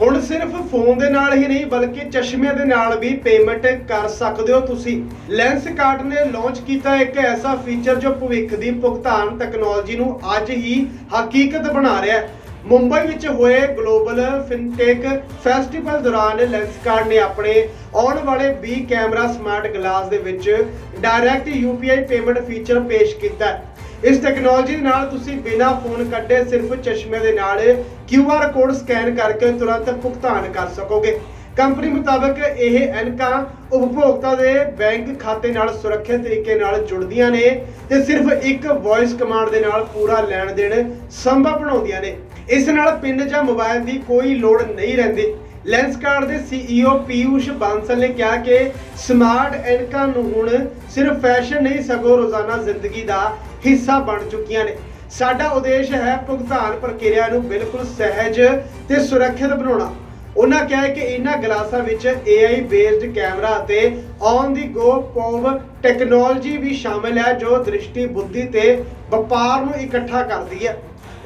ਹੁਣ ਸਿਰਫ ਫੋਨ ਦੇ ਨਾਲ ਹੀ ਨਹੀਂ, ਬਲਕਿ ਚਸ਼ਮੇ ਦੇ ਨਾਲ ਵੀ ਪੇਮੈਂਟ ਕਰ ਸਕਦੇ ਹੋ ਤੁਸੀਂ। ਲੈਂਸਕਾਰਟ ਨੇ ਲਾਂਚ ਕੀਤਾ ਇੱਕ ਐਸਾ ਫੀਚਰ ਜੋ ਭਵਿੱਖ ਦੀ ਭੁਗਤਾਨ ਟੈਕਨੋਲੋਜੀ ਨੂੰ ਅੱਜ ਹੀ ਹਕੀਕਤ ਬਣਾ ਰਿਹਾ ਹੈ। ਮੁੰਬਈ ਵਿੱਚ ਹੋਏ ਗਲੋਬਲ ਫਿਨਟੈਕ ਫੈਸਟੀਵਲ ਦੌਰਾਨ ਲੈਂਸਕਾਰਟ ਨੇ ਆਪਣੇ ਆਉਣ ਵਾਲੇ 20 ਕੈਮਰਾ ਸਮਾਰਟ ਗਲਾਸ ਦੇ ਵਿੱਚ ਡਾਇਰੈਕਟ UPI ਪੇਮੈਂਟ ਫੀਚਰ ਪੇਸ਼ ਕੀਤਾ ਇਸ ਟੈਕਨੋਲੋਜੀ ਦੇ ਨਾਲ ਤੁਸੀਂ ਬਿਨਾਂ ਫੋਨ ਕੱਢੇ ਸਿਰਫ ਚਸ਼ਮੇ ਦੇ ਨਾਲ QR ਕੋਡ ਸਕੈਨ ਕਰਕੇ ਤੁਰੰਤ ਭੁਗਤਾਨ ਕਰ ਸਕੋਗੇ। ਕੰਪਨੀ ਮੁਤਾਬਕ ਇਹ ਐਨਕਾਂ ਉਪਭੋਗਤਾ ਦੇ ਬੈਂਕ ਖਾਤੇ ਨਾਲ ਸੁਰੱਖਿਅਤ ਤਰੀਕੇ ਨਾਲ ਜੁੜਦੀਆਂ ਨੇ ਤੇ ਸਿਰਫ ਇੱਕ ਵੌਇਸ ਕਮਾਂਡ ਦੇ ਨਾਲ ਪੂਰਾ ਲੈਣ ਦੇਣ ਸੰਭਵ ਬਣਾਉਂਦੀਆਂ ਨੇ। ਇਸ ਨਾਲ ਪਿੰਨ ਜਾਂ ਮੋਬਾਈਲ ਦੀ ਕੋਈ ਲੋੜ ਨਹੀਂ ਰਹਿੰਦੀ। ਲੈਂਸਕਾਰਟ ਦੇ CEO ਪੀਯੂਸ਼ ਬਾਂਸਲ ਨੇ ਕਿਹਾ ਕਿ ਸਮਾਰਟ ਐਨਕਾਂ ਨੂੰ ਹੁਣ ਸਿਰਫ ਫੈਸ਼ਨ ਨਹੀਂ, ਸਗੋਂ ਰੋਜ਼ਾਨਾ ਜ਼ਿੰਦਗੀ ਦਾ ਹਿੱਸਾ ਬਣ ਚੁੱਕੀਆਂ ਨੇ। ਸਾਡਾ ਉਦੇਸ਼ ਹੈ ਭੁਗਤਾਨ ਪ੍ਰਕਿਰਿਆ ਨੂੰ ਬਿਲਕੁਲ ਸਹਿਜ ਤੇ ਸੁਰੱਖਿਅਤ ਬਣਾਉਣਾ। ਉਹਨਾਂ ਕਿਹਾ ਹੈ ਕਿ ਇਹਨਾਂ ਗਲਾਸਾਂ ਵਿੱਚ AI ਬੇਸਡ ਕੈਮਰਾ ਅਤੇ on the go POV technology ਵੀ ਸ਼ਾਮਿਲ ਹੈ, ਜੋ ਦ੍ਰਿਸ਼ਟੀ ਬੁੱਧੀ ਤੇ ਵਪਾਰ ਨੂੰ ਇਕੱਠਾ ਕਰਦੀ ਹੈ।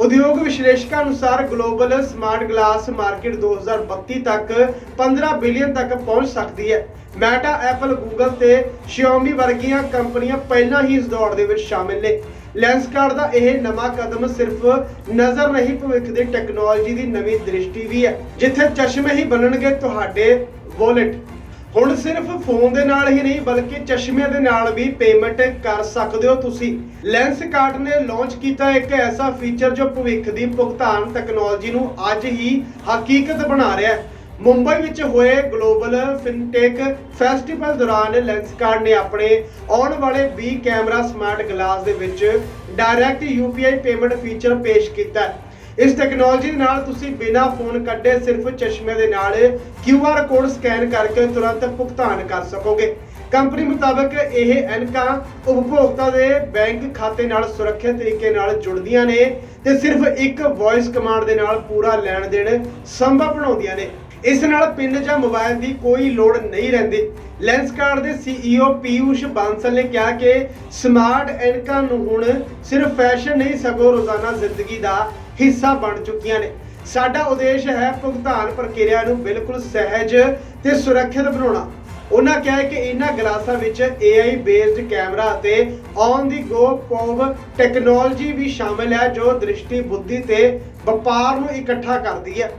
ਉਦਯੋਗ ਵਿਸ਼ਲੇਸ਼ਕਾਂ ਅਨੁਸਾਰ ਗਲੋਬਲ ਸਮਾਰਟ ਗਲਾਸ ਮਾਰਕੀਟ 2032 ਤੱਕ 15 ਬਿਲੀਅਨ ਤੱਕ ਪਹੁੰਚ ਸਕਦੀ ਹੈ। ਮੈਟਾ ਐਪਲ ਗੂਗਲ ਤੇ Xiaomi ਵਰਗੀਆਂ ਕੰਪਨੀਆਂ ਪਹਿਲਾਂ ਹੀ ਇਸ ਦੌੜ ਦੇ ਵਿੱਚ ਸ਼ਾਮਿਲ ਨੇ। ਲੈਂਸਕਾਰਟ ਦਾ ਇਹ ਨਵਾਂ ਕਦਮ ਸਿਰਫ ਨਜ਼ਰ ਨਹੀਂ ਭਵਿੱਖ ਦੀ ਟੈਕਨੋਲੋਜੀ ਦੀ ਨਵੀਂ ਦ੍ਰਿਸ਼ਟੀ ਵੀ ਹੈ, ਜਿੱਥੇ ਚਸ਼ਮੇ ਹੀ ਬਣਨਗੇ ਤੁਹਾਡੇ ਵਾਲਟ ਹੁਣ ਸਿਰਫ ਫੋਨ ਦੇ ਨਾਲ ਹੀ ਨਹੀਂ, ਬਲਕਿ ਚਸ਼ਮੇ ਦੇ ਨਾਲ ਵੀ ਪੇਮੈਂਟ ਕਰ ਸਕਦੇ ਹੋ ਤੁਸੀਂ। ਲੈਂਸਕਾਰਟ ਨੇ ਲਾਂਚ ਕੀਤਾ ਇੱਕ ਐਸਾ ਫੀਚਰ ਜੋ ਭਵਿੱਖ ਦੀ ਭੁਗਤਾਨ ਟੈਕਨੋਲੋਜੀ ਨੂੰ ਅੱਜ ਹੀ ਹਕੀਕਤ ਬਣਾ ਰਿਹਾ ਹੈ। ਮੁੰਬਈ ਵਿੱਚ ਹੋਏ ਗਲੋਬਲ ਫਿਨਟੈਕ ਫੈਸਟੀਵਲ ਦੌਰਾਨ ਲੈਂਸਕਾਰਟ ਨੇ ਆਪਣੇ ਆਉਣ ਵਾਲੇ 20 ਕੈਮਰਾ ਸਮਾਰਟ ਗਲਾਸ ਦੇ ਵਿੱਚ ਡਾਇਰੈਕਟ UPI ਪੇਮੈਂਟ ਫੀਚਰ ਪੇਸ਼ ਕੀਤਾ ਹੈ। ਇਸ ਟੈਕਨੋਲੋਜੀ ਨਾਲ ਤੁਸੀਂ ਬਿਨਾਂ ਫੋਨ ਕੱਢੇ ਸਿਰਫ ਚਸ਼ਮੇ ਦੇ ਨਾਲ QR ਕੋਡ ਸਕੈਨ ਕਰਕੇ ਤੁਰੰਤ ਭੁਗਤਾਨ ਕਰ ਸਕੋਗੇ। ਕੰਪਨੀ ਮੁਤਾਬਕ ਇਹ ਐਨਕਾਂ ਉਪਭੋਗਤਾ ਦੇ ਬੈਂਕ ਖਾਤੇ ਨਾਲ ਸੁਰੱਖਿਅਤ ਤਰੀਕੇ ਨਾਲ ਜੁੜਦੀਆਂ ਨੇ ਤੇ ਸਿਰਫ ਇੱਕ ਵੌਇਸ ਕਮਾਂਡ ਦੇ ਨਾਲ ਪੂਰਾ ਲੈਣ ਦੇਣ ਸੰਭਵ ਬਣਾਉਂਦੀਆਂ ਨੇ। ਇਸ ਨਾਲ ਪਿੰਨ ਜਾਂ ਮੋਬਾਈਲ ਦੀ ਕੋਈ ਲੋੜ ਨਹੀਂ ਰਹਿੰਦੀ। ਲੈਂਸਕਾਰਟ ਦੇ CEO ਪੀਯੂਸ਼ ਬਾਂਸਲ ਨੇ ਕਿਹਾ ਕਿ ਸਮਾਰਟ ਐਨਕਾਂ ਨੂੰ ਹੁਣ ਸਿਰਫ ਫੈਸ਼ਨ ਨਹੀਂ, ਸਗੋਂ ਰੋਜ਼ਾਨਾ ਜ਼ਿੰਦਗੀ ਦਾ ਹਿੱਸਾ ਬਣ ਚੁੱਕੀਆਂ ਨੇ। ਸਾਡਾ ਉਦੇਸ਼ ਹੈ ਭੁਗਤਾਨ ਪ੍ਰਕਿਰਿਆ ਨੂੰ ਬਿਲਕੁਲ ਸਹਿਜ ਤੇ ਸੁਰੱਖਿਅਤ ਬਣਾਉਣਾ। ਉਹਨਾਂ ਕਿਹਾ ਕਿ ਇਹਨਾਂ ਗਲਾਸਾਂ ਵਿੱਚ AI ਬੇਸਡ ਕੈਮਰਾ ਅਤੇ on the go POV technology ਵੀ ਸ਼ਾਮਿਲ ਹੈ, ਜੋ ਦ੍ਰਿਸ਼ਟੀ ਬੁੱਧੀ ਤੇ ਵਪਾਰ ਨੂੰ ਇਕੱਠਾ ਕਰਦੀ ਹੈ।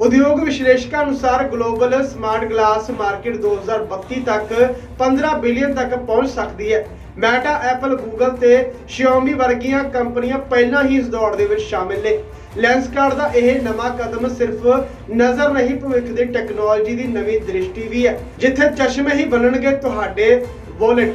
ਉਦਯੋਗ ਵਿਸ਼ਲੇਸ਼ਕਾਂ ਅਨੁਸਾਰ ਗਲੋਬਲ ਸਮਾਰਟ ਗਲਾਸ ਮਾਰਕੀਟ 2032 ਤੱਕ 15 ਬਿਲੀਅਨ ਤੱਕ ਪਹੁੰਚ ਸਕਦੀ ਹੈ। ਮੈਟਾ ਐਪਲ ਗੂਗਲ ਤੇ Xiaomi ਵਰਗੀਆਂ ਕੰਪਨੀਆਂ ਪਹਿਲਾਂ ਹੀ ਇਸ ਦੌੜ ਦੇ ਵਿੱਚ ਸ਼ਾਮਿਲ ਨੇ। ਲੈਂਸਕਾਰਟ ਦਾ ਇਹ ਨਵਾਂ ਕਦਮ ਸਿਰਫ ਨਜ਼ਰ ਨਹੀਂ, ਭਵਿੱਖ ਦੀ ਟੈਕਨੋਲੋਜੀ ਦੀ ਨਵੀਂ ਦ੍ਰਿਸ਼ਟੀ ਵੀ ਹੈ। ਜਿੱਥੇ ਚਸ਼ਮੇ ਹੀ ਬਣਨਗੇ ਤੁਹਾਡੇ ਵਾਲਟ